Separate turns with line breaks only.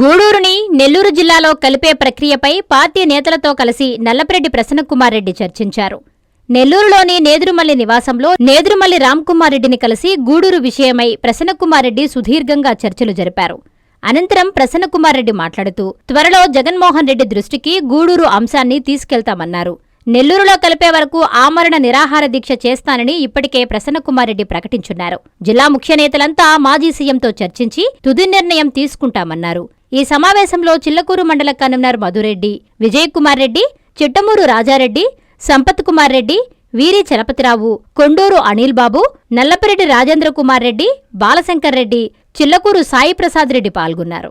గూడూరుని నెల్లూరు జిల్లాలో కలిపే ప్రక్రియపై పార్టీ నేతలతో కలిసి నల్లపరెడ్డి ప్రసన్నకుమార్ రెడ్డి చర్చించారు. నెల్లూరులోని నేదురుమల్లి నివాసంలో నేదురుమల్లి రామ్కుమార్ రెడ్డిని కలిసి గూడూరు విషయమై ప్రసన్నకుమార్ రెడ్డి సుదీర్ఘంగా చర్చలు జరిపారు. అనంతరం ప్రసన్నకుమార్ రెడ్డి మాట్లాడుతూ త్వరలో జగన్మోహన్ రెడ్డి దృష్టికి గూడూరు అంశాన్ని తీసుకెళ్తామన్నారు. నెల్లూరులో కలిపే వరకు ఆమరణ నిరాహార దీక్ష చేస్తానని ఇప్పటికే ప్రసన్నకుమార్ రెడ్డి ప్రకటించున్నారు. జిల్లా ముఖ్య నేతలంతా మాజీ సీఎంతో చర్చించి తుది నిర్ణయం తీసుకుంటామన్నారు. ఈ సమావేశంలో చిల్లకూరు మండల కన్వీనర్ మధురెడ్డి విజయకుమార్ రెడ్డి చిట్టమూరు రాజారెడ్డి సంపత్ కుమార్ రెడ్డి వీరి చలపతిరావు కొండూరు అనిల్ బాబు నల్లపరెడ్డి రాజేంద్ర కుమార్ రెడ్డి బాలశంకర్ రెడ్డి చిల్లకూరు సాయి ప్రసాద్ రెడ్డి పాల్గొన్నారు.